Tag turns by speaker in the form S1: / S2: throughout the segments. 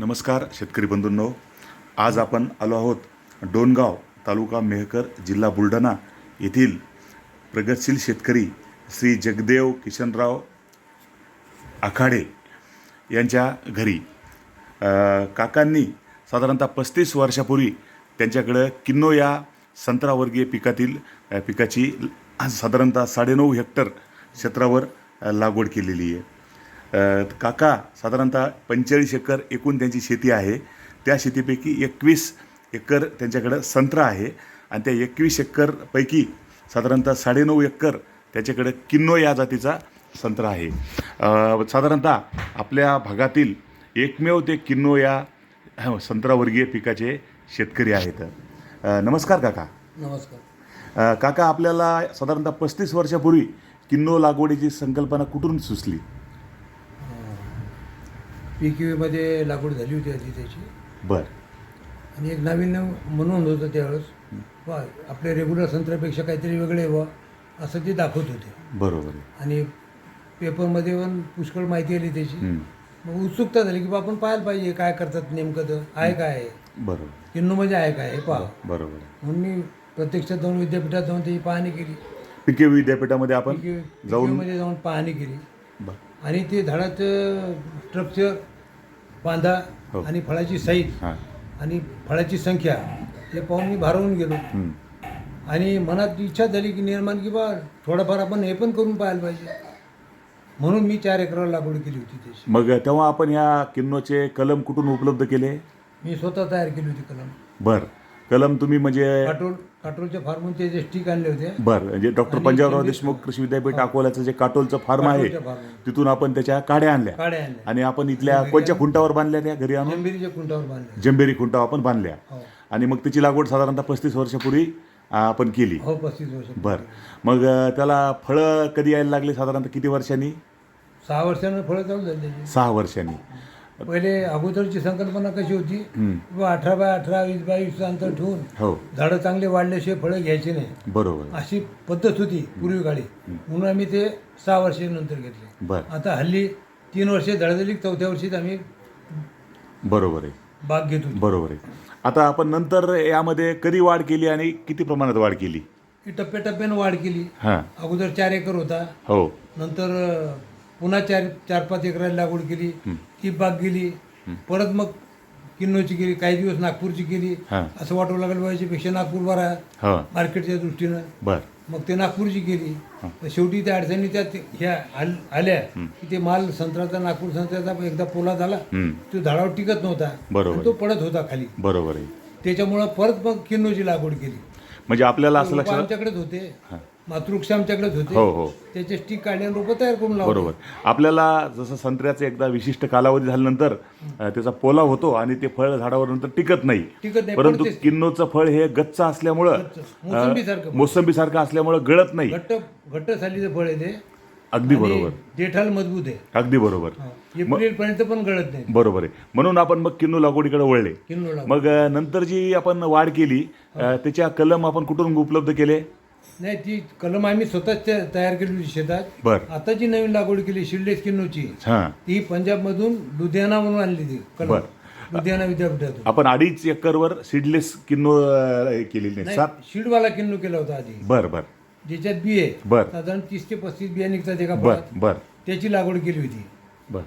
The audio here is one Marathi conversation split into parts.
S1: नमस्कार शेतकरी बंधूंनो. आज आपण आलो आहोत डोनगाव तालुका मेहकर जिल्हा बुलढाणा येथील प्रगतशील शेतकरी श्री जगदेव किशनराव आखाडे यांच्या घरी. काकांनी साधारणतः पस्तीस वर्षापूर्वी त्यांच्याकडं किन्नो या संत्रावर्गीय पिकातील पिकाची साधारणतः साडेनऊ हेक्टर क्षेत्रावर लागवड केलेली आहे. काका साधारणतः पंचेचाळीस एकर एकूण त्यांची शेती आहे. त्या शेतीपैकी एकवीस एकर त्यांच्याकडं संत्रा आहे आणि त्या एकवीस एकरपैकी साधारणतः साडेनऊ एकर त्याच्याकडं किन्नो या जातीचा संत्रा आहे. साधारणतः आपल्या भागातील एकमेव ते किन्नो या संत्रावर्गीय पिकाचे शेतकरी आहेत. नमस्कार काका.
S2: नमस्कार.
S1: काका आपल्याला साधारणतः पस्तीस वर्षापूर्वी किन्नो लागवडीची संकल्पना कुठून सुचली?
S2: पी क्यू मध्ये लागवड झाली होती आधी त्याची.
S1: बर.
S2: आणि एक नवीन म्हणून होतं त्यावेळेस वा आपल्या रेग्युलर संत्र्यापेक्षा काहीतरी वेगळे व्हा असं ते दाखवत होते.
S1: बरोबर
S2: आणि पेपरमध्ये पण पुष्कळ माहिती आली त्याची. मग उत्सुकता झाली की बा आपण पाहायला पाहिजे काय करतात नेमकं तर आहे काय आहे?
S1: बरोबर.
S2: किन्नूमध्ये आहे काय हे पहा.
S1: बरोबर
S2: म्हणून मी प्रत्यक्षात जाऊन विद्यापीठात जाऊन त्याची पाहणी केली.
S1: पिके विद्यापीठामध्ये आपण जाऊन
S2: मध्ये जाऊन पाहणी केली.
S1: बर.
S2: आणि ते झाडाचं स्ट्रक्चर बांधा
S1: हो.
S2: आणि फळाची साईज
S1: हां.
S2: आणि फळाची संख्या हे पाहून मी भारावून गेलो.
S1: हं,
S2: आणि मनात इच्छा झाली की निर्माण की बा थोडंफार आपण हे पण करून पाहायला पाहिजे. म्हणून मी चार एकरावर लागवड केली होती त्याची.
S1: मग तेव्हा आपण या किन्नोचे कलम कुठून उपलब्ध केले?
S2: मी स्वतः तयार केली होती कलम.
S1: बर. कलम तुम्ही म्हणजे
S2: काटोल काटोलच्या फार्मून ते जे स्टिक आणले होते.
S1: बर म्हणजे डॉक्टर पंजाबराव देशमुख कृषी विद्यापीठ अकोल्याचं जे काटोलचं फार्म आहे तिथून आपण त्याच्या काड्या आणल्या.
S2: काड्या आणल्या.
S1: आणि आपण इथल्या कोणत्या खुंटावर बांधल्या त्या घरी आणून?
S2: जंबिरीच्या कुंटावर बांधले
S1: जंबेरी खुंटा आपण बांधल्या.
S2: हो.
S1: आणि मग त्याची लागवड साधारणतः पस्तीस वर्षापूर्वी आ, आपण केली.
S2: हो पस्तीस वर्ष
S1: बर. मग अ, त्याला फळं कधी यायला लागली साधारणतः किती वर्षांनी?
S2: सहा वर्षानं फळं चालू झाली त्याची.
S1: सहा वर्षांनी.
S2: पहिले अगोदरची संकल्पना कशी होती? किंवा अठरा बाय अठरा वीस बाय वीस अंतर ठेवून
S1: हो.
S2: झाडं चांगले वाढल्याशिवाय फळं घ्यायची नाही.
S1: बरोबर.
S2: अशी पद्धत होती पूर्वी काळी म्हणून आम्ही ते सहा वर्षानंतर घेतले.
S1: बर.
S2: आता हल्ली तीन वर्षे झाली चौथ्या वर्षीच आम्ही
S1: बरोबर आहे.
S2: बाग घेत
S1: बरोबर आहे. आता आपण नंतर यामध्ये कधी वाढ केली आणि किती प्रमाणात वाढ केली?
S2: ही टप्प्याटप्प्यानं वाढ केली.
S1: हां.
S2: अगोदर चार एकर होता.
S1: हो.
S2: नंतर पुन्हा चार चार पाच एकराला लागवड केली. ती बाग गेली. परत मग किन्नोची केली काही दिवस नागपूरची केली
S1: हां.
S2: असं वाटू लागलं पाहिजे पेक्षा नागपूर बरा
S1: हो.
S2: मार्केटच्या दृष्टीनं.
S1: बर.
S2: मग ते नागपूरची केली तर शेवटी त्या अडचणी त्यात ह्या आल- आल्या. की ते माल संत्र्याचा नागपूर संत्र्याचा एकदा पोला झाला. तो झाडावर टिकत नव्हता.
S1: बरोबर.
S2: तो पडत होता खाली.
S1: बरोबर आहे.
S2: त्याच्यामुळं परत मग किन्नोची लागवड केली.
S1: म्हणजे आपल्याला असं
S2: आमच्याकडेच होते. मातृक्ष आमच्याकडेच होते.
S1: हो हो.
S2: त्याचे स्टिक काढले आणि रोपं तयार करून लावले.
S1: बरोबर. आपल्याला जसं संत्र्याचं एकदा विशिष्ट कालावधी झाल्यानंतर अ, त्याचा पोला होतो आणि ते फळ झाडावर नंतर टिकत नाही.
S2: टिकत नाही
S1: परंतु
S2: पडतेच.
S1: किन्नोचं फळ हे गच्च असल्यामुळं
S2: मोसंबी सारखं
S1: असल्यामुळं गळत नाही.
S2: घट्ट घट्ट सालीचं फळ आहे ते.
S1: अगदी बरोबर.
S2: देठाल मजबूत आहे.
S1: अगदी बरोबर.
S2: एप्रिल पर्यंत पण गळत नाही.
S1: बरोबर आहे. म्हणून आपण मग किन्नू लागवडीकडे वळले. मग अ, नंतर जी आपण वाढ केली. अ, त्याच्या कलम आपण कुठून उपलब्ध केले?
S2: नाही ती कलम आम्ही स्वतःच त्या- तयार केली होती शेतात.
S1: बर.
S2: आता जी नवीन लागवड केली शिल्डेस किन्नोची
S1: हां.
S2: ती पंजाबमधून लुधियाना म्हणून आणली ती कलम.
S1: बर.
S2: लुधियाना विद्यापीठातून.
S1: आपण अडीच एकरवर सीडलेस किन्नो अ, केलेली नाही सात?
S2: शिडवाला किन्नो केला होता आधी.
S1: बर बर.
S2: ज्याच्यात बी आहे
S1: बर.
S2: साधारण तीस ते पस्तीस बिया निघतात एका
S1: बर
S2: फळात
S1: बर.
S2: त्याची लागवड केली होती.
S1: बर.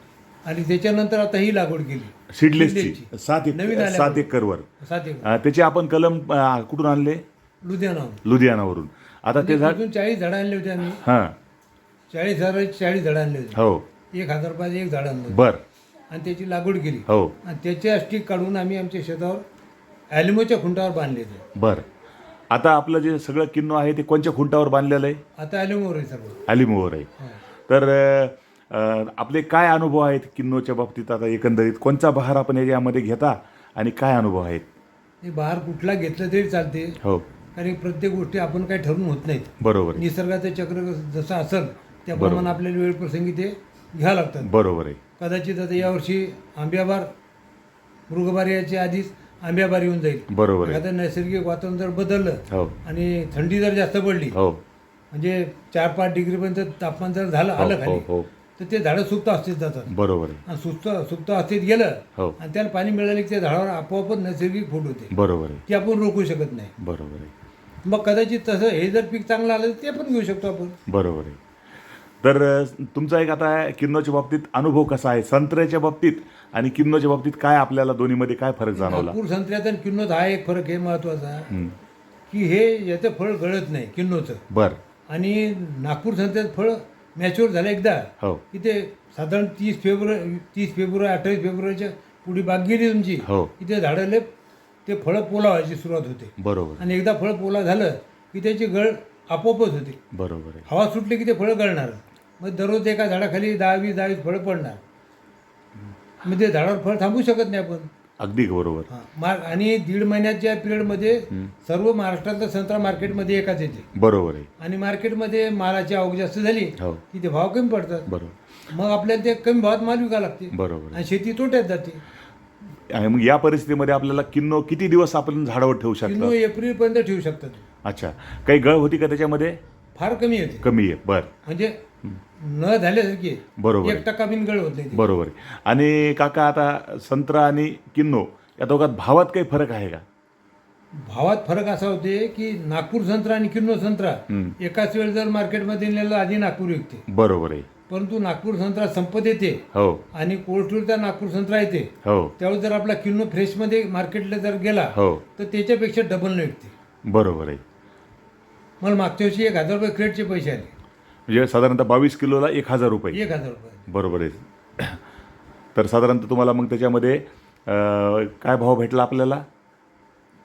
S2: आणि त्याच्यानंतर आता ही लागवड केली.
S1: सीडलेसची.
S2: सीडलेसची.
S1: सात एक
S2: नवीन आल्या
S1: सात एकरवर.
S2: सात एक
S1: अ, त्याचे आपण कलम अ, कुठून आणले?
S2: लुधियाना
S1: लुधियानावरून. आता ते झाड
S2: चाळीस झाडं आणले होते आम्ही.
S1: हां.
S2: चाळीस हजार चाळीस झाडं आणले होते.
S1: हो.
S2: एक हजार रुपयाचं एक झाड आणलं होतं.
S1: बर.
S2: आणि त्याची लागवड केली.
S1: हो.
S2: आणि त्याचे स्टिक काढून आम्ही आमच्या शेतावर ॲल्युमोच्या खुंटावर बांधले ते
S1: बर. आता आपलं जे सगळं किन्नो आहे ते कोणत्या खुंटावर बांधलेलं आहे?
S2: आता ॲल्युमोवर आहे सर्व
S1: अलिमोवर आहे.
S2: हो.
S1: तर अ, आपले काय अनुभव आहेत किन्नोच्या बाबतीत? आता एकंदरीत कोणचा बहार आपण याच्यामध्ये घेता आणि काय अनुभव आहेत?
S2: हे बाहेर कुठला घेतलं तरी चालते.
S1: हो.
S2: कारण प्रत्येक गोष्टी आपण काही ठरवून होत नाहीत.
S1: बरोबर आहे.
S2: निसर्गाचं चक्र जसं असेल त्याप्रमाणे आपल्याला वेळ प्रसंगी ते घ्यावं लागतात.
S1: बरोबर आहे.
S2: कदाचित आता यावर्षी आंब्याबार मृगबार याच्या आधीच आंब्याबार येऊन जाईल.
S1: बरोबर आहे.
S2: आता नैसर्गिक वातावरण जर बदललं
S1: हो.
S2: आणि थंडी जर जास्त पडली
S1: हो.
S2: म्हणजे चार पाच डिग्रीपर्यंत तापमान जर झालं आलं
S1: हो
S2: खाली
S1: हो.
S2: तर ते झाडं सुप्त अवस्थेत जातात.
S1: बरोबर आहे.
S2: आणि सुप्त सुप्त अवस्थेत गेलं
S1: हो.
S2: आणि त्याला पाणी मिळालं की त्या झाडावर आपोआपच नैसर्गिक फूट होते.
S1: बरोबर आहे.
S2: ती आपण रोखू शकत नाही.
S1: बरोबर आहे.
S2: मग कदाचित तसं हे जर पीक चांगलं आलं तर ते पण घेऊ शकतो आपण.
S1: बरोबर आहे. तर तुमचा एक आता किन्नोच्या बाबतीत अनुभव कसा आहे? संत्र्याच्या बाबतीत आणि किन्नोच्या बाबतीत काय आपल्याला दोन्हीमध्ये काय फरक जाणवला?
S2: नागपूर संत्र्यात आणि किन्नोत हा एक फरक आहे महत्त्वाचा.
S1: हं.
S2: की हे याचं फळ गळत नाही किन्नोचं
S1: बर.
S2: आणि नागपूर संत्र्यात फळ मॅच्युअर झालं एकदा.
S1: हो.
S2: की ते साधारण तीस फेब्रुवारी तीस फेब्रुवारी अठ्ठावीस फेब्रुवारीच्या पुढे बाग गेली तुमची.
S1: हो.
S2: की ते झाडाला ते फळं पोला व्हायची सुरुवात होते.
S1: बरोबर.
S2: आणि एकदा फळ पोला झालं की त्याची गळ आपोआपच होते.
S1: बरोबर आहे.
S2: हवा सुटली की ते फळं गळणार. मग दररोज एका झाडाखाली दहा वीस दहा वीस फळं पडणार. मग ते झाडावर फळ थांबू शकत नाही आपण.
S1: अगदी बरोबर.
S2: हा, मार आणि दीड महिन्याच्या पिरियडमध्ये सर्व महाराष्ट्रातलं संत्रा मार्केटमध्ये एकाच येते.
S1: बरोबर आहे.
S2: आणि मार्केटमध्ये मालाची आवक जास्त झाली
S1: हो.
S2: की ते भाव कमी पडतात.
S1: बरोबर.
S2: मग आपल्याला ते कमी भावात माल विकावं लागते.
S1: बरोबर
S2: आणि शेती तोट्यात जाते.
S1: आहे. मग या परिस्थितीमध्ये आपल्याला किन्नो किती दिवस आपण झाडावर ठेवू शकतो
S2: किलो एप्रिलपर्यंत ठेवू शकतात.
S1: अच्छा. काही गळ होती का त्याच्यामध्ये?
S2: फार कमी होते
S1: कमी आहे. बर.
S2: म्हणजे न झाल्यासारखी आहे.
S1: बरोबर
S2: एक टक्का बिनगळ होत नाही ते.
S1: बरोबर आहे. आणि काका आता संत्रा आणि किन्नो या दोघात भावात काही फरक आहे का?
S2: भावात फरक असा होते की नागपूर संत्रा आणि किन्नो संत्रा. एकाच वेळ जर मार्केटमध्ये नेलं आधी नागपूर विकते.
S1: बरोबर आहे.
S2: परंतु नागपूर संत्रा संपत येते.
S1: हो.
S2: आणि कोल्ड स्टोरचा नागपूर संत्रा येते.
S1: हो.
S2: त्यावेळेस जर आपला किन्नो फ्रेशमध्ये मार्केटला जर गेला
S1: हो.
S2: तर त्याच्यापेक्षा डबल विकते.
S1: बरोबर आहे.
S2: मला मागच्या वर्षी एक हजार रुपये क्रेटचे पैसे आले.
S1: म्हणजे साधारणतः बावीस किलोला एक हजार रुपये.
S2: एक हजार रुपये.
S1: बरोबर आहे. तर साधारणतः तुम्हाला मग त्याच्यामध्ये अं, काय भाव भेटला आपल्याला?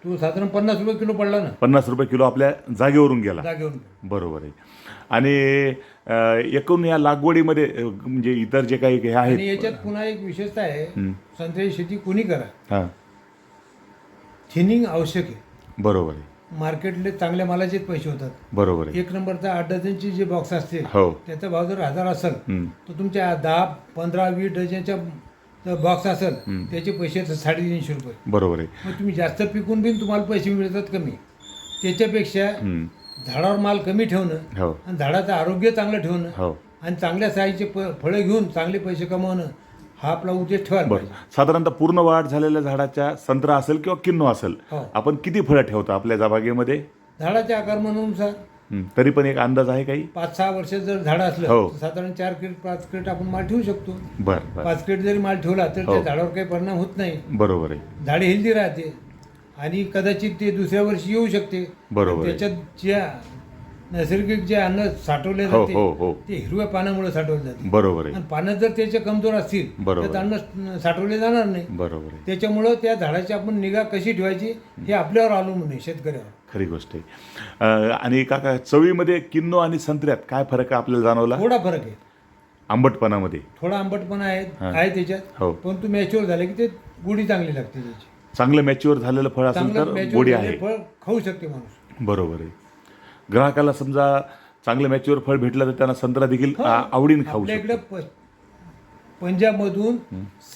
S2: तो साधारण पन्नास रुपये किलो पडला ना.
S1: पन्नास रुपये किलो आपल्या जागेवरून गेला.
S2: जागेवरून
S1: बरोबर आहे. आणि एकूण या लागवडीमध्ये म्हणजे इतर जे काही हे
S2: आणि
S1: आहेत
S2: याच्यात पुन्हा एक विशेषता आहे
S1: हं.
S2: संत्र्याची शेती कोणी करा
S1: हां.
S2: थिनिंग आवश्यक आहे.
S1: बरोबर आहे.
S2: मार्केटले चांगल्या मालाचेच पैसे होतात.
S1: बरोबर आहे.
S2: एक नंबरचा आठ डझनची जे बॉक्स असते
S1: हो.
S2: त्याचा भाव जर हजार असेल
S1: हं.
S2: तर तुमच्या दहा पंधरा वीस डझनच्या बॉक्स असेल त्याचे पैसे साडेतीनशे रुपये.
S1: बरोबर आहे.
S2: मग तुम्ही जास्त पिकून बिन तुम्हाला पैसे मिळतात कमी. त्याच्यापेक्षा
S1: हं.
S2: झाडावर माल कमी ठेवणं
S1: हो.
S2: आणि झाडाचं आरोग्य चांगलं ठेवणं
S1: हो.
S2: आणि चांगल्या साईजचे प फळं घेऊन चांगले पैसे कमवणं हा आपला उद्देश ठेवायला
S1: बरं.
S2: पाहिजे.
S1: साधारणतः पूर्ण वाढ झालेल्या झाडाच्या संत्रा असेल किंवा किन्नो असेल
S2: हो.
S1: आपण किती फळं ठेवतो आपल्या जा बागेमध्ये
S2: झाडाचे आकार म्हणूनुसार
S1: हं. तरी पण एक अंदाज आहे काही?
S2: पाच सहा वर्ष जर झाड असलं
S1: हो.
S2: तर साधारण चार क्रेट पाच क्रेट आपण माल ठेवू शकतो.
S1: बरं बरं.
S2: पाच क्रेट जरी माल ठेवला तर
S1: हो.
S2: त्या झाडावर काही परिणाम होत नाही.
S1: बरोबर आहे.
S2: झाडे हेल्दी राहते. आणि कदाचित ते दुसऱ्या वर्षी येऊ शकते.
S1: बरोबर आहे.
S2: त्याच्यात ज्या नैसर्गिक जे अन्न साठवले
S1: हो
S2: जाते
S1: हो हो.
S2: ते हिरव्या पानामुळे साठवले जाते.
S1: बरोबर आहे.
S2: आणि पानं जर त्याचे कमजोर असतील
S1: बरोबर.
S2: तर अन्न साठवले जाणार नाही.
S1: बरोबर आहे.
S2: त्याच्यामुळं त्या झाडाची आपण निगा कशी ठेवायची हे आपल्यावर अवलंबून आहे शेतकऱ्यावर.
S1: खरी गोष्ट आहे. अं, आणि काका चवीमध्ये किन्नो आणि संत्र्यात काय फरक आहे आपल्याला जाणवला?
S2: थोडा फरक आहे.
S1: आंबटपणामध्ये.
S2: थोडा आंबटपणा आहे. आहे त्याच्यात.
S1: हो.
S2: परंतु मॅच्युअर झाले की ते गुढी चांगली लागते त्याची.
S1: चांगलं मॅच्युअर झालेलं फळ असेल तर गोडी आहे.
S2: फळ खाऊ शकते माणूस.
S1: बरोबर आहे. ग्राहकाला समजा चांगलं मॅच्युअर फळ भेटलं तर त्यांना संत्रा देखील आ- आवडीने खाऊ
S2: आपल्या
S1: शकतो
S2: इकडे पंजाबमधून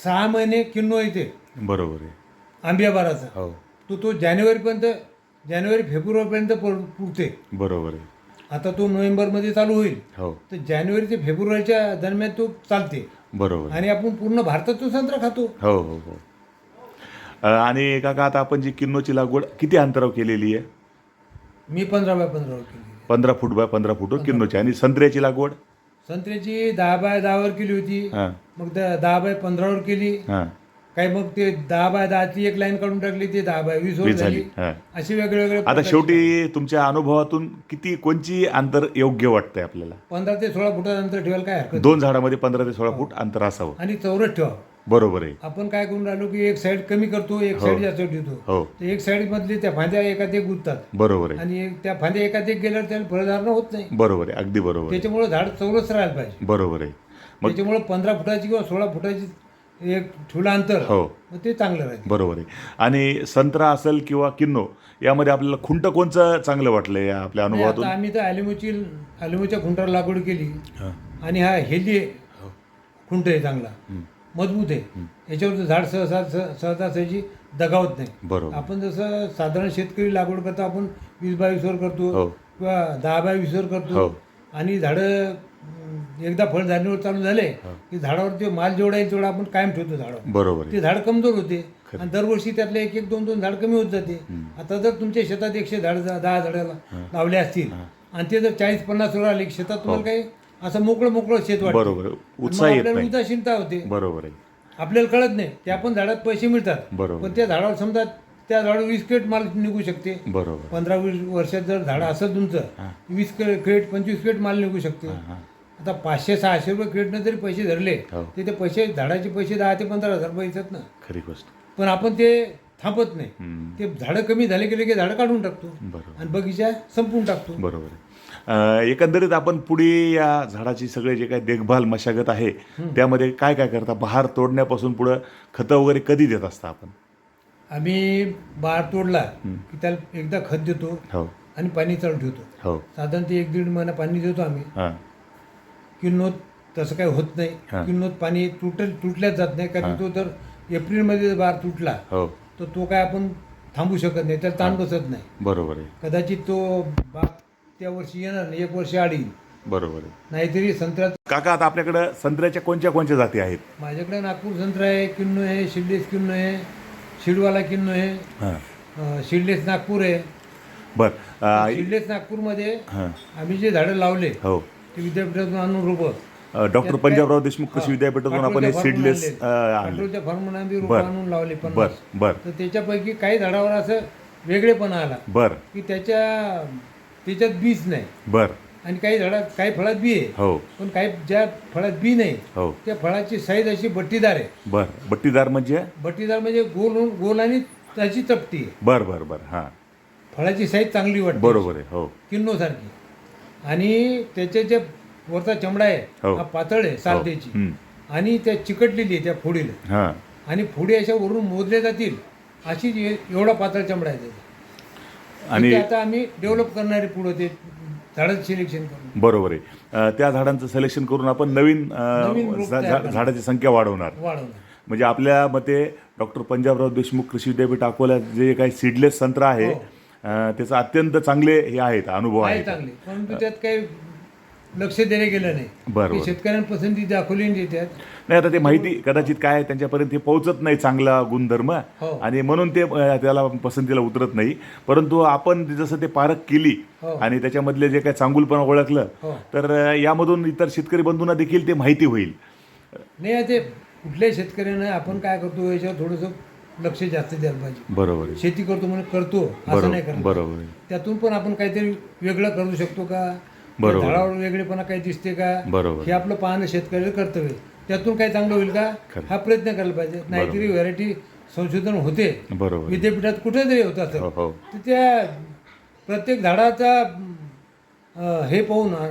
S2: सहा महिने किन्नो येते.
S1: बरोबर आहे.
S2: आंबियाबाराचा
S1: हो.
S2: तो तो जानेवारीपर्यंत जानेवारी फेब्रुवारीपर्यंत पुर- पुरते.
S1: बरोबर आहे.
S2: आता तो नोव्हेंबरमध्ये चालू होईल.
S1: हो.
S2: तर जानेवारी ते फेब्रुवारीच्या दरम्यान तो चालते.
S1: बरोबर आहे.
S2: आणि आपण पूर्ण भारतात तो संत्रा खातो.
S1: हो हो हो. आणि काका आता आपण जी किन्नोची लागवड किती अंतरावर केलेली आहे?
S2: मी पंधरा बाय केली
S1: पंधरा फूट बाय पंधरा फूटवर किन्नोची आणि संत्र्याची लागवड?
S2: संत्र्याची दहा बाय दहावर केली होती.
S1: हां.
S2: मग द- दहा बाय पंधरावर केली.
S1: हां.
S2: काही मग ते दहा बाय दहाची एक लाईन काढून टाकली ती दहा बाय वीस वर
S1: वीस
S2: झाली.
S1: झाली. हां.
S2: अशी वेगळे वेगळे
S1: आता. शेवटी तुमच्या अनुभवातून किती कोणची अंतर योग्य वाटतंय आपल्याला?
S2: पंधरा ते सोळा फुटाचं अंतर ठेवायला काय हरकत
S1: दोन झाडामध्ये पंधरा ते सोळा फूट अंतर असावं.
S2: आणि चौरस ठेवा
S1: बरोबर आहे.
S2: आपण काय करून राहिलो की एक साईड कमी करतो एक
S1: हो.
S2: साईड जास्त ठेवतो
S1: हो.
S2: तर एक साईड मधली त्या फांद्या एकात एक गुंततात.
S1: बरोबर आहे.
S2: आणि एक- त्या फांद्या एकात एक गेल्यावर त्याला फळधारणा होत नाही.
S1: बरोबर आहे अगदी बरोबर आहे.
S2: त्याच्यामुळे झाड चौरस राहायला पाहिजे.
S1: बरोबर आहे. मग
S2: त्याच्यामुळे पंधरा फुटाची किंवा सोळा फुटाची एक ठेवलं अंतर
S1: हो.
S2: मग ते चांगलं राहील.
S1: बरोबर आहे. आणि संत्रा असेल किंवा किन्नो यामध्ये आपल्याला खुंट कोणचं चांगलं वाटलं या आपल्या
S2: नाही,
S1: अनुभवातून?
S2: आता आम्ही तर अलिमोची अलिमोच्या खुंटावर लागवड केली.
S1: हां.
S2: आणि हा हेल्दी खुंट आहे चांगला.
S1: हं.
S2: मजबूत आहे. याच्यावर झाड सहसा सह- सहसा सहजी दगावत नाही.
S1: बरोबर.
S2: आपण जसं साधारण शेतकरी लागवड करतो आपण वीस बावीसवर करतो
S1: हो.
S2: किंवा दहा बाय वीसवर करतो.
S1: हो.
S2: आणि झाडं अं, एकदा फळ झाल्यावर चालू झाले की झाडावर ते माल जेवढा येईल तेवढा आपण कायम ठेवतो झाडावर.
S1: बरोबर आहे.
S2: ते झाड कमजोर होते आणि दरवर्षी त्यातले एक एक दोन दोन झाड कमी होत जाते. आता जर तुमच्या शेतात एकशे झाड दहा झाडाला लावले असतील आणि ते जर चाळीस पन्नास वर आले शेतात तुम्हाला काही असं मोकळं मोकळं शेत वाटतं.
S1: बरोबर.
S2: मग
S1: उत्साह येत
S2: आपल्याला
S1: नाही.
S2: उदासीनता होते.
S1: बरोबर आहे.
S2: आपल्याला कळत नाही. त्या पण झाडात पैसे मिळतात.
S1: बरोबर.
S2: पण त्या झाडावर समजा त्या झाडावर वीस क्रेट माल निघू शकते.
S1: बरोबर.
S2: पंधरा वीस वर्षात जर झाड असेल तुमचं वीस क्रेट पंचवीस क्रेट माल निघू शकते. आता पाचशे सहाशे रुपये क्रेटनं जरी पैसे धरले
S1: हो.
S2: तर ते पैसे झाडाचे पैसे दहा ते पंधरा हजार रुपये येतात ना.
S1: खरी गोष्ट.
S2: पण आपण ते थांबत नाही.
S1: हम्म.
S2: ते झाडं कमी झाले की लगेच झाडं काढून टाकतो.
S1: बरोबर.
S2: आणि बगीचा संपवून टाकतो.
S1: बरोबर आहे. एकंदरीत आपण पुढे या झाडाची सगळे जे काही देखभाल मशागत आहे त्यामध्ये काय काय करता? बहार तोडण्यापासून पुढं खतं वगैरे कधी देत असता आपण?
S2: आम्ही बार तोडला की त्याला एकदा खत देतो
S1: हो.
S2: आणि पाणी चालू ठेवतो.
S1: हो.
S2: साधारण ते एक दीड महिना पाणी देतो आम्ही.
S1: हां.
S2: किन्नोत तसं काही होत. नाही. किन्नोत पाणी तुटल तुटल्याच जात नाही. कारण तो जर एप्रिलमध्ये जर बार तुटला
S1: हो.
S2: तर तो काय आपण थांबू शकत नाही. त्याला ताण बसत नाही.
S1: बरोबर आहे.
S2: कदाचित तो बाग त्या वर्षी येणार नाही एक वर्ष आडी
S1: बरोबर आहे.
S2: नाहीतरी संत्र्यात
S1: काका आता आपल्याकडं संत्र्याच्या कोणत्या कोणत्या जाती आहेत?
S2: माझ्याकडे नागपूर संत्रा आहे किन्नू आहे शिडलेस किन्नू आहे शिडवाला किन्नू आहे
S1: हां.
S2: अं, शिडलेस नागपूर आहे.
S1: बर अं,
S2: शिडलेस नागपूरमध्ये
S1: हां.
S2: आम्ही जे झाडं लावले
S1: हो.
S2: ते विद्यापीठातून आणून रोपं.
S1: अं, डॉक्टर पंजाबराव देशमुख कृषी विद्यापीठातून आपण हे सीडलेस आणले.
S2: पेट्रोलच्या रोपं
S1: बर.
S2: आणून लावले
S1: बर
S2: पन्नास
S1: बर.
S2: तर त्याच्यापैकी काही झाडावर असं वेगळेपणा आला.
S1: बर.
S2: की त्याच्या त्याच्यात बीज नाही.
S1: बर.
S2: आणि काही झाडात काही फळात बी आहे.
S1: हो.
S2: पण काही ज्या फळात बी नाही
S1: हो.
S2: त्या फळाची साईज अशी बट्टीदार आहे.
S1: बर. बट्टीदार म्हणजे?
S2: बट्टीदार म्हणजे गोल गोल आणि त्याची चपटी आहे.
S1: बर बर बर. हां.
S2: फळाची साईज चांगली वाटते.
S1: बरोबर आहे. हो.
S2: किन्नोसारखी आणि त्याचे जे वरचा चमडा आहे
S1: हो.
S2: हा पातळ आहे साल त्याची
S1: हम्म.
S2: आणि त्या चिकटलेली आहे त्या फोडीला.
S1: हां.
S2: आणि फोडी अशा वरून मोजल्या जातील अशी एवढा पातळ चमडा आहे त्याचा.
S1: आणि
S2: ते आता आम्ही डेव्हलप करणारे पुढं ते झाडाचं सिलेक्शन करून.
S1: बरोबर आहे. अं, त्या झाडांचं सिलेक्शन करून आपण नवीन अं, झा- झाडाची संख्या वाढवणार.
S2: वाढवणार.
S1: म्हणजे आपल्या मते डॉक्टर पंजाबराव देशमुख कृषी विद्यापीठ अकोला जे काही सीडलेस संत्र आहे
S2: हो.
S1: अं, त्याचं अत्यंत चांगले हे आहेत अनुभव
S2: आहे
S1: आहेत.
S2: चांगले. परंतु त्यात काही लक्ष देणे गेलं नाही.
S1: बरोबर.
S2: ते शेतकऱ्यांना पसंती दाखवली नाही त्यात
S1: नाही आता ते माहिती कदाचित काय आहे, त्यांच्यापर्यंत ते पोहोचत नाही चांगला गुणधर्म.
S2: हो.
S1: आणि म्हणून ते अं, त्याला पसंतीला उतरत नाही. परंतु आपण जसं ते पारख केली
S2: हो.
S1: आणि त्याच्यामधले जे काही चांगुलपणा ओळखलं
S2: हो.
S1: तर अं, यामधून इतर शेतकरी बंधूंना देखील ते माहिती होईल.
S2: नाही ते कुठल्याही शेतकऱ्यानं आपण काय करतो याच्यावर थोडंसं लक्ष जास्त द्यायला पाहिजे.
S1: बरोबर आहे.
S2: शेती करतो म्हणून करतो असं नाही
S1: बरोबर बरोबर आहे.
S2: त्यातून पण आपण काहीतरी वेगळं करू शकतो का?
S1: बरोबर.
S2: झाडावर वेगळेपणा काही दिसते का?
S1: बरोबर.
S2: हे आपलं पाहणं शेतकऱ्याचं कर्तव्य आहे. त्यातून काही चांगलं होईल का?
S1: खरं.
S2: हा प्रयत्न करायला पाहिजे. नाहीतरी व्हरायटी संशोधन होते.
S1: बरोबर.
S2: विद्यापीठात कुठेतरी होत
S1: हो हो.
S2: तर त्या प्रत्येक झाडाचा अं, हे पाहून अं,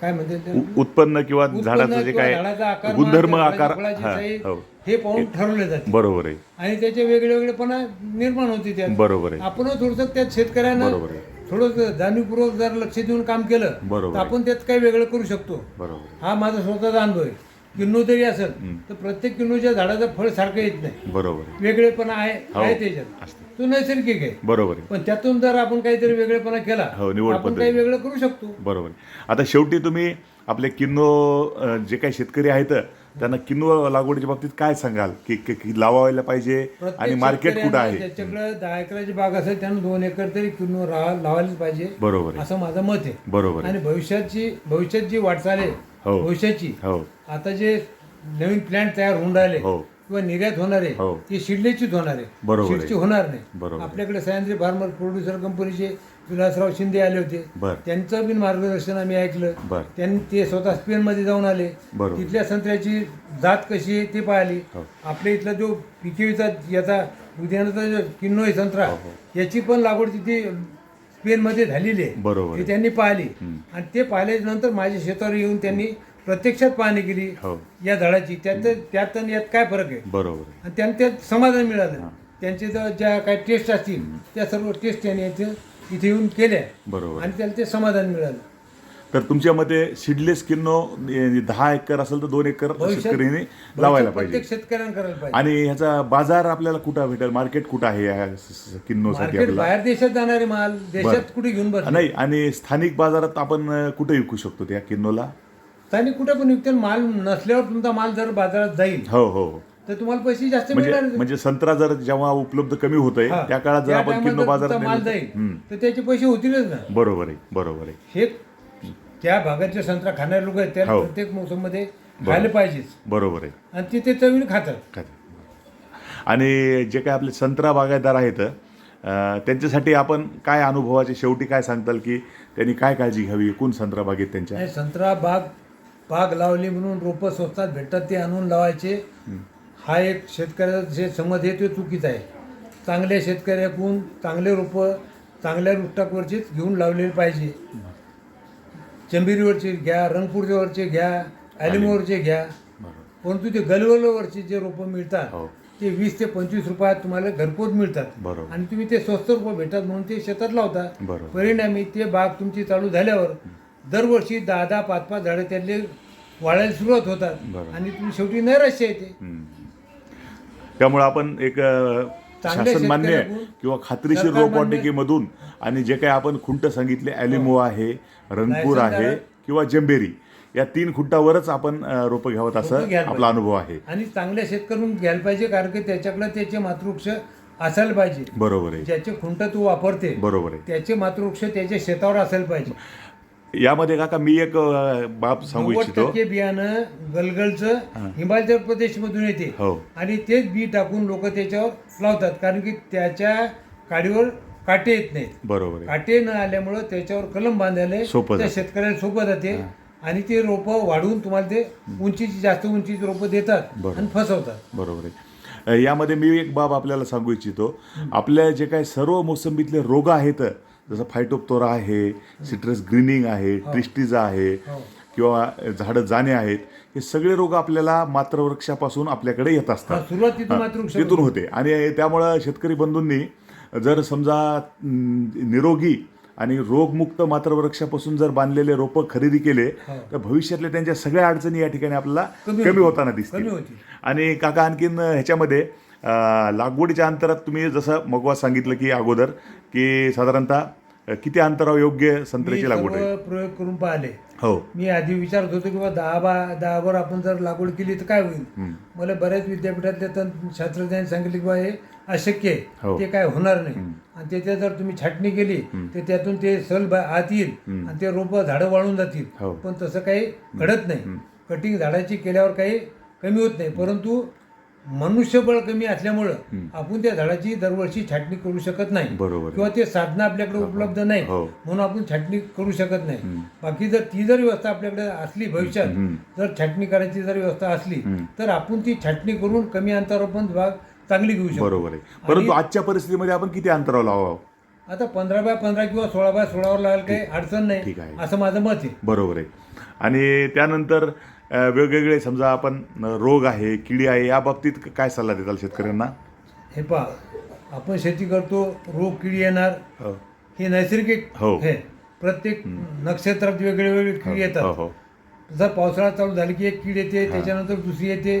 S2: काय म्हणते ते?
S1: उ- उत्पन्न किंवा
S2: उत्पन्न
S1: झाडाचं जे
S2: किंवा
S1: काय
S2: झाडाचा आकार
S1: गुणधर्म
S2: झाडाच्या
S1: आकार
S2: फळाची
S1: हा, हो.
S2: हे पाहून ठरवले जाते.
S1: बरोबर आहे.
S2: आणि त्याचे वेगळे वेगळेपणा निर्माण होते त्यात.
S1: बरोबर आहे.
S2: आपण थोडस त्यात शेतकऱ्यांना
S1: बरोबर आहे.
S2: थोडं जाणीवपूर्वक जर लक्ष देऊन काम केलं
S1: बरोबर
S2: तर
S1: आहे.
S2: आपण त्यात काही वेगळं करू शकतो
S1: बरोबर.
S2: हा माझा स्वतःचा अनुभव आहे किन्नू जरी असेल तर प्रत्येक किन्नूच्या झाडाचं फळ सारखं येत नाही
S1: बरोबर आहे
S2: वेगळेपणा आहे
S1: हो.
S2: आहे त्याच्यात
S1: असते
S2: तो नैसर्गिक आहे
S1: बरोबर आहे
S2: पण त्यातून जर आपण काहीतरी वेगळेपणा केला
S1: हो, निवड
S2: आपण
S1: पद्धती.
S2: काही वेगळं करू शकतो
S1: बरोबर आहे. आता शेवटी तुम्ही आपले किन्नो अं, जे काही शेतकरी आहेत त्यांना किन्नो लागवडीच्या बाबतीत काय सांगाल? की की- की लावायला पाहिजे आणि मार्केट कुठं आहे?
S2: ज्याच्याकडे दहा एकराची बाग असेल त्यानं दोन एकर तरी राहा लावायलाच पाहिजे.
S1: बरोबर आहे.
S2: असं माझं मत आहे.
S1: बरोबर आहे.
S2: आणि भविष्याची भविष्यात जी वाटचाल आहे
S1: हो.
S2: भविष्याची
S1: हो.
S2: आता जे नवीन प्लॅन्ट तयार होऊन राहिले
S1: हो.
S2: किंवा निर्यात होणार आहे
S1: हो.
S2: ती शिडलेचीच होणार आहे
S1: बरोबर आहे.
S2: शिडची होणार नाही
S1: बरोबर आहे.
S2: आपल्याकडे सह्याद्री फार्मर प्रोड्युसर कंपनीचे विलासराव शिंदे आले होते
S1: बर
S2: त्यांचं बिन मार्गदर्शन आम्ही ऐकलं
S1: बर
S2: त्यांनी ते स्वतः स्पेनमध्ये जाऊन आले
S1: बरोबर.
S2: तिथल्या संत्र्याची जात कशी आहे ती पाहिली
S1: हो.
S2: आपल्या इथला जो पिकिवीचा याचा उद्यानाचा जो किन्नो आहे संत्रा
S1: हो,
S2: याची पण लागवड तिथे स्पेनमध्ये झालेली आहे
S1: बरोबर
S2: ती. त्यांनी पाहिली. आणि ते पाहिल्याच्या नंतर माझ्या शेतावर येऊन त्यांनी प्रत्यक्षात पाहणी केली
S1: हो.
S2: या झाडाची. त्यात त्यात आणि यात काय फरक आहे?
S1: बरोबर आहे.
S2: आणि त्यांना त्यात समाधान मिळालं. त्यांचे ज्या काही टेस्ट असतील त्या सर्व टेस्ट त्यांनी इथे इथे येऊन केल्या.
S1: बरोबर.
S2: आणि त्याला ते समाधान मिळालं.
S1: तर तुमच्या मते सीडलेस किन्नो दहा एकर असेल तर दोन एकर
S2: भविष्यात-
S1: शेतकऱ्यांनी लावायला
S2: प्रत्येक
S1: पाहिजे
S2: शेतकऱ्यांना करायला पाहिजे.
S1: आणि ह्याचा बाजार आपल्याला कुठं भेटेल? मार्केट कुठं आहे या स- स- किन्नोसाठी
S2: मार्केट
S1: आपल्याला?
S2: बाहेर देशात जाणारे माल देशात कुठे घेऊन
S1: नाही आणि स्थानिक बाजारात आपण अं, कुठे विकू शकतो त्या किन्नोला
S2: स्थानिक कुठे पण विकते माल नसल्यावर तुमचा माल जर बाजारात जाईल
S1: हो हो.
S2: तर तुम्हाला पैसे जास्त
S1: म्हणजे
S2: मिळणार
S1: म्हणजे संत्रा जर जेव्हा उपलब्ध कमी होत आहे. त्या काळात जर
S2: त्या
S1: आपण किलो
S2: जर
S1: बाजारात
S2: तुमचा माल
S1: नेलं
S2: जाईल
S1: हम्म.
S2: तर त्याचे पैसे होतीलच ना
S1: बरोबर आहे बरोबर आहे
S2: हे त्या भागाचे संत्रा खाणारे लोक आहेत त्या
S1: हो.
S2: प्रत्येक मोसममध्ये खायला पाहिजेच
S1: बरोबर आहे
S2: आणि ते ते चवीने खातात
S1: काय ते. आणि जे काय आपले संत्रा बागायतदार आहेत अं, त्यांच्यासाठी आपण काय अनुभवाचे शेवटी काय सांगताल की त्यांनी काय काळजी घ्यावी एकूण संत्रा बागेत त्यांच्या
S2: संत्रा बाग बाग लावली म्हणून रोपं स्वस्तात भेटतात ते आणून लावायचे. हा एक शेतकऱ्याचा जे समज आहे तो चुकीचा आहे. चांगल्या शेतकऱ्याकडून चांगले रोपं चांगल्या रुष्टाकवरचेच घेऊन लावलेले पाहिजे. चंबिरीवरचे घ्या रंगपूरच्यावरचे घ्या ॲलिमोवरचे घ्या. परंतु ते गलवलवरचे जे रोपं मिळतात
S1: हो.
S2: ते वीस ते पंचवीस रुपयात तुम्हाला घरपोच मिळतात. आणि तुम्ही ते स्वस्त रुपये भेटतात म्हणून ते शेतात लावता. परिणामी ते बाग तुमची चालू झाल्यावर दरवर्षी दहा दहा पाच पाच झाडं त्यातले वाढायला सुरुवात होतात. आणि तुम्ही शेवटी नैराश्य येते.
S1: त्यामुळे आपण एक अ,
S2: चांगल्या
S1: शासन मान्य
S2: शेतकऱ्याकडून,
S1: किंवा खात्रीशीर रोपवाटिकेमधून आणि जे काही आपण खुंट सांगितले ॲलिमो आहे रंगपूर आहे किंवा जंबेरी या तीन खुंटावरच आपण अ, रोपं घ्यावं असं
S2: रोपं घ्यायला
S1: आपला अनुभव आहे.
S2: आणि चांगल्या शेतकऱ्यांना घ्यायला पाहिजे कारण की त्याच्याकडे त्याचे मातृवृक्ष असायला पाहिजे.
S1: बरोबर आहे.
S2: ज्याचे खुंट तू वापरते
S1: बरोबर आहे.
S2: त्याचे मातृवृक्ष त्याच्या शेतावर असायला पाहिजे.
S1: यामध्ये काका मी एक बाब सांगू
S2: नव्वद
S1: इच्छितो.
S2: टक्के बियाणं गलगलचं हिमाचल प्रदेशमधून येते.
S1: हो.
S2: आणि तेच बी टाकून लोक त्याच्यावर लावतात कारण की त्याच्या काडीवर काटे येत नाहीत.
S1: बरोबर आहे.
S2: काटे न आल्यामुळं त्याच्यावर कलम बांधायला
S1: सोपं
S2: त्या
S1: जातं.
S2: शेतकऱ्याला सोपं जाते आणि ते रोपं वाढवून तुम्हाला ते उंचीची जास्त उंचीची रोपं देतात. आणि फसवतात.
S1: बरोबर आहे. अ, यामध्ये मी एक बाब आपल्याला सांगू इच्छितो. आपल्या जे काही सर्व मोसंबीतले रोग आहेत जसं फायटोप्तोरा आहे सिट्रस ग्रीनिंग आहे ट्रिस्टिजा आहे
S2: हो.
S1: किंवा झाडं जाणे आहेत हे सगळे रोग आपल्याला मात्रवृक्षापासून आपल्याकडे येत
S2: हा,
S1: असतात
S2: तिथून
S1: होते आणि त्यामुळं शेतकरी बंधूंनी जर समजा निरोगी आणि रोगमुक्त मात्रवृक्षापासून जर बांधलेले रोपं खरेदी केले
S2: हो.
S1: तर भविष्यातल्या त्यांच्या सगळ्या अडचणी या ठिकाणी आपल्याला
S2: कमी.
S1: होताना दिसतील आणि काका आणखीन ह्याच्यामध्ये लागवडीच्या अंतरात तुम्ही जसं मगवा सांगितलं की अगोदर की साधारणतः किती अंतरावर योग्य संत्र्याची लागवड आहे?
S2: प्रयोग करून पाहिले.
S1: हो.
S2: मी आधी विचारत होतो की बा दहा बा दहावर आपण जर लागवड केली तर काय होईल. मला बऱ्याच विद्यापीठातल्या शास्त्रज्ञांनी सांगितले की बा हे अशक्य
S1: हो.
S2: आहे ते काय होणार नाही. आणि त्याच्यात जर तुम्ही छाटणी केली तर त्यातून ते सल आत येईल आणि ते रोपं झाडं वाळून जातील.
S1: हो.
S2: पण तसं काही घडत नाही. कटिंग झाडाची केल्यावर काही कमी होत नाही. परंतु मनुष्यबळ कमी असल्यामुळं आपण त्या झाडाची दरवर्षी छाटणी करू शकत नाही.
S1: बरोबर.
S2: किंवा ते साधनं आपल्याकडे उपलब्ध नाही.
S1: हो.
S2: म्हणून आपण छाटणी करू शकत नाही. बाकी जर ती जर व्यवस्था आपल्याकडे असली भविष्यात जर छाटणी करायची जर व्यवस्था असली तर आपण ती छाटणी करून कमी अंतरावर पण भाग चांगली घेऊ शकतो.
S1: बरोबर आहे. परंतु आजच्या परिस्थितीमध्ये आपण किती अंतरावर लावावं
S2: आता पंधरा बाय पंधरा किंवा सोळा बाय सोळावर लावायला काही अडचण नाही. असं माझं मत आहे.
S1: बरोबर आहे. आणि त्यानंतर वेगवेगळे समजा आपण रोग आहे किडी आहे या बाबतीत काय सल्ला देताल शेतकऱ्यांना?
S2: हे पहा आपण शेती करतो रोग किडी येणार
S1: हो.
S2: हे नैसर्गिक
S1: हो.
S2: हे प्रत्येक नक्षत्रात वेगळे वेगळे किडी
S1: हो
S2: येतात.
S1: हो
S2: जर पावसाळा चालू झाली की एक कीड येते त्याच्यानंतर दुसरी येते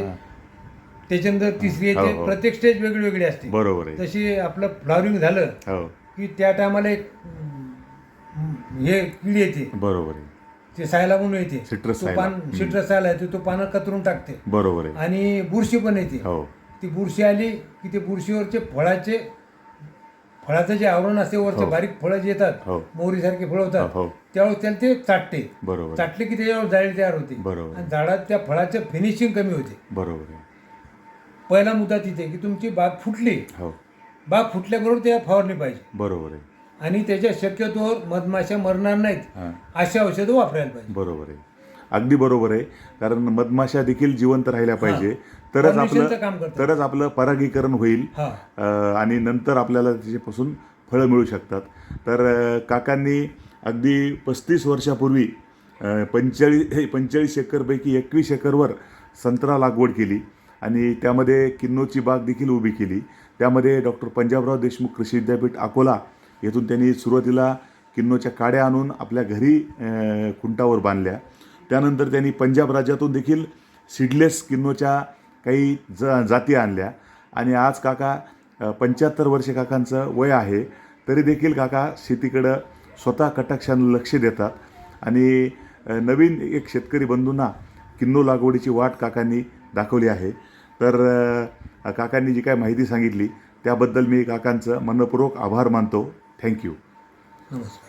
S2: त्याच्यानंतर तिसरी
S1: हो,
S2: येते
S1: हो.
S2: प्रत्येक स्टेज वेगळी वेगळी असते.
S1: बरोबर आहे.
S2: तशी आपलं फ्लॉवरिंग झालं
S1: हो.
S2: की त्या टायमाला एक अं, हे कीड येते.
S1: बरोबर आहे.
S2: ते सायला म्हणून येते.
S1: Citrus
S2: तो
S1: सायला.
S2: पान सिट्रस सायला येते तो पानं कतरून टाकते.
S1: बरोबर आहे.
S2: आणि बुरशी पण येते.
S1: हो.
S2: ती बुरशी आली की ते बुरशीवरचे फळाचे फळाचं जे आवरण असते वरचे
S1: हो.
S2: बारीक फळं जे येतात
S1: हो.
S2: मोहरीसारखे फळं होतात
S1: हो.
S2: त्यावेळेस त्याला ते चाटते.
S1: बरोबर आहे.
S2: चाटले की त्याच्यावर जाळी तयार होते.
S1: बरोबर.
S2: आणि झाडात त्या फळाचं फिनिशिंग कमी होते.
S1: बरोबर आहे.
S2: पहिला मुद्दा तिथे की तुमची बाग फुटली.
S1: हो.
S2: बाग फुटल्याबरोबर त्या फवारली पाहिजे.
S1: बरोबर आहे.
S2: आणि त्याच्या शक्यतोवर मधमाशा मरणार नाहीत
S1: हां.
S2: अशी औषधं वापरायला पाहिजे.
S1: बरोबर आहे. अगदी बरोबर आहे. कारण मधमाशा देखील जिवंत राहिल्या पाहिजे. तरच
S2: काम
S1: आपलं
S2: करतात.
S1: तरच आपलं परागीकरण होईल.
S2: हा.
S1: अ, आणि नंतर आपल्याला त्याच्यापासून फळं मिळू शकतात. तर अ, काकांनी अगदी पस्तीस वर्षापूर्वी पंचेचाळीस हे पंचेचाळीस एकरपैकी एकवीस एकरवर संत्रा लागवड केली. आणि त्यामध्ये किन्नोची बाग देखील उभी केली. त्यामध्ये डॉक्टर पंजाबराव देशमुख कृषी विद्यापीठ अकोला येथून त्यांनी सुरुवातीला किन्नोच्या काड्या आणून आपल्या घरी खुंटावर बांधल्या. त्यानंतर त्यांनी पंजाब राज्यातून देखील सीडलेस किन्नोच्या काही ज जाती आणल्या. आणि आज काका पंच्याहत्तर वर्षे काकांचं वय आहे तरी देखील काका शेतीकडं स्वतः कटाक्षानं लक्ष देतात. आणि नवीन एक शेतकरी बंधूंना किन्नो लागवडीची वाट काकांनी दाखवली आहे. तर काकांनी जी काय माहिती सांगितली त्याबद्दल मी काकांचं मनपूर्वक आभार मानतो. थँक्यू
S2: नमस्कार